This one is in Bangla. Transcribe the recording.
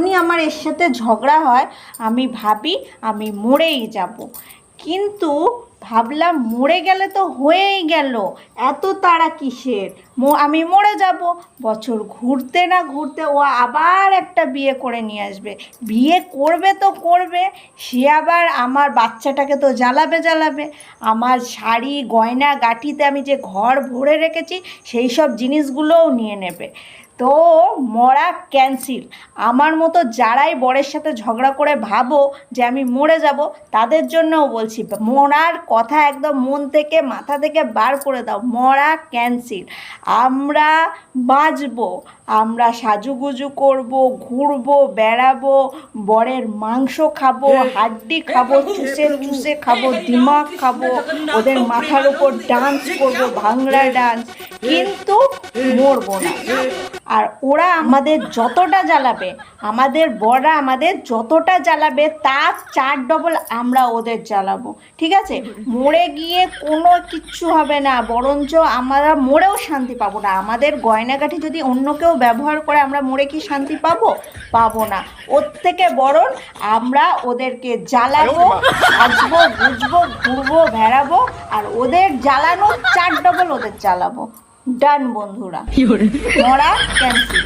যখনই আমার এর সাথে ঝগড়া হয়, আমি ভাবি আমি মরেই যাব। কিন্তু ভাবলাম মরে গেলে তো হয়েই গেল, এত তাড়া কিসের? আমি মরে যাব। বছর ঘুরতে না ঘুরতে ও আবার একটা বিয়ে করে নিয়ে আসবে। বিয়ে করবে তো করবে, সে আবার আমার বাচ্চাটাকে তো জ্বালাবে জ্বালাবে। আমার শাড়ি, গয়না, গাঠিতে আমি যে ঘর ভরে রেখেছি, সেই সব জিনিসগুলোও নিয়ে নেবে। তো মরা ক্যান্সেল। আমার মতো যারাই বরের সাথে ঝগড়া করে ভাবো যে আমি মরে যাব তাদের জন্যও বলছি মরার কথা একদম মন থেকে মাথা থেকে বার করে দাও মরা ক্যান্সেল। আমরা বাঁচবো আমরা সাজুগুজু করব ঘুরবো বেড়াবো বরের মাংস খাব হাড্ডি খাব চুষে চুষে খাব দিমাগ খাব ওদের মাথার উপর ডান্স করব ভাংড়া ডান্স কিন্তু মরবো না। আর ওরা আমাদের যতটা জ্বালাবে, আমাদের বড়রা আমাদের যতটা জ্বালাবে, তার চার ডবল আমরা ওদের জ্বালাবো। ঠিক আছে? মরে গিয়ে কোনো কিচ্ছু হবে না, বরঞ্চ আমরা মরেও শান্তি পাবো না। আমাদের গয়নাগাঠি যদি অন্য কেউ ব্যবহার করে, আমরা মরে কি শান্তি পাবো? পাবো না। ওর থেকে বরং আমরা ওদেরকে জ্বালাবো, সাজবো বুঝব ঘুরবো বেড়াবো আর ওদের জ্বালানো চার ডবল ওদের জ্বালাবো। ডান বন্ধুরা। মরা ক্যান্সেল